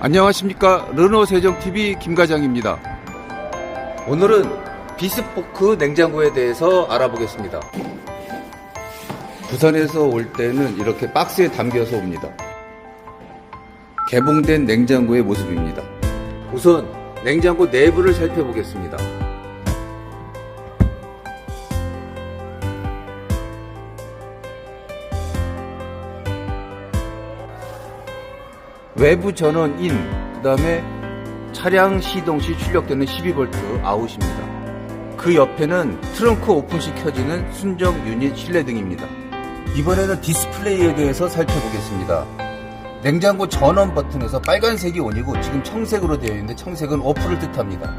안녕하십니까. 르노 세정TV 김 과장입니다. 오늘은 비스포크 냉장고에 대해서 알아보겠습니다. 부산에서 올 때는 이렇게 박스에 담겨서 옵니다. 개봉된 냉장고의 모습입니다. 우선 냉장고 내부를 살펴보겠습니다 외부 전원 인, 그 다음에 차량 시동 시 출력되는 12V 아웃입니다. 그 옆에는 트렁크 오픈 시 켜지는 순정 유닛 실내 등입니다. 이번에는 디스플레이에 대해서 살펴보겠습니다. 냉장고 전원 버튼에서 빨간색이 온이고 지금 청색으로 되어 있는데 청색은 오프를 뜻합니다.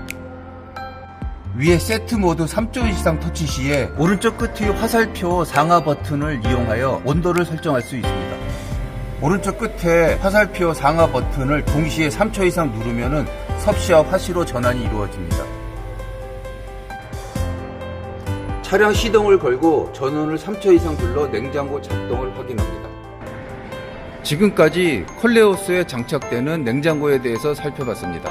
위에 세트 모드 3조 이상 터치 시에 오른쪽 끝의 화살표 상하 버튼을 이용하여 온도를 설정할 수 있습니다. 오른쪽 끝에 화살표 상하 버튼을 동시에 3초 이상 누르면 섭씨와 화씨로 전환이 이루어집니다. 차량 시동을 걸고 전원을 3초 이상 눌러 냉장고 작동을 확인합니다. 지금까지 콜레오스에 장착되는 냉장고에 대해서 살펴봤습니다.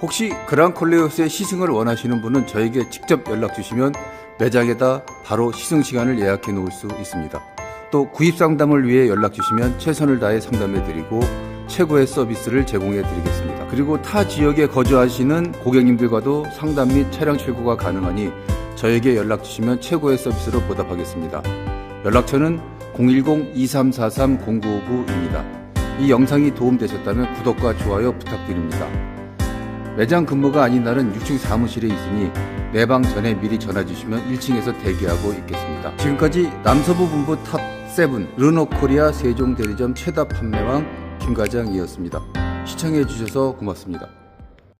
혹시 그랑 콜레오스의 시승을 원하시는 분은 저에게 직접 연락 주시면 매장에다 바로 시승 시간을 예약해 놓을 수 있습니다. 또 구입 상담을 위해 연락 주시면 최선을 다해 상담해 드리고 최고의 서비스를 제공해 드리겠습니다. 그리고 타 지역에 거주하시는 고객님들과도 상담 및 차량 출고가 가능하니 저에게 연락 주시면 최고의 서비스로 보답하겠습니다. 연락처는 010-2343-0959입니다. 이 영상이 도움되셨다면 구독과 좋아요 부탁드립니다. 매장 근무가 아닌 날은 6층 사무실에 있으니 매방 전에 미리 전화 주시면 1층에서 대기하고 있겠습니다. 지금까지 남서부 분부 탑 7 르노코리아 세종 대리점 최다 판매왕 김과장이었습니다. 시청해 주셔서 고맙습니다.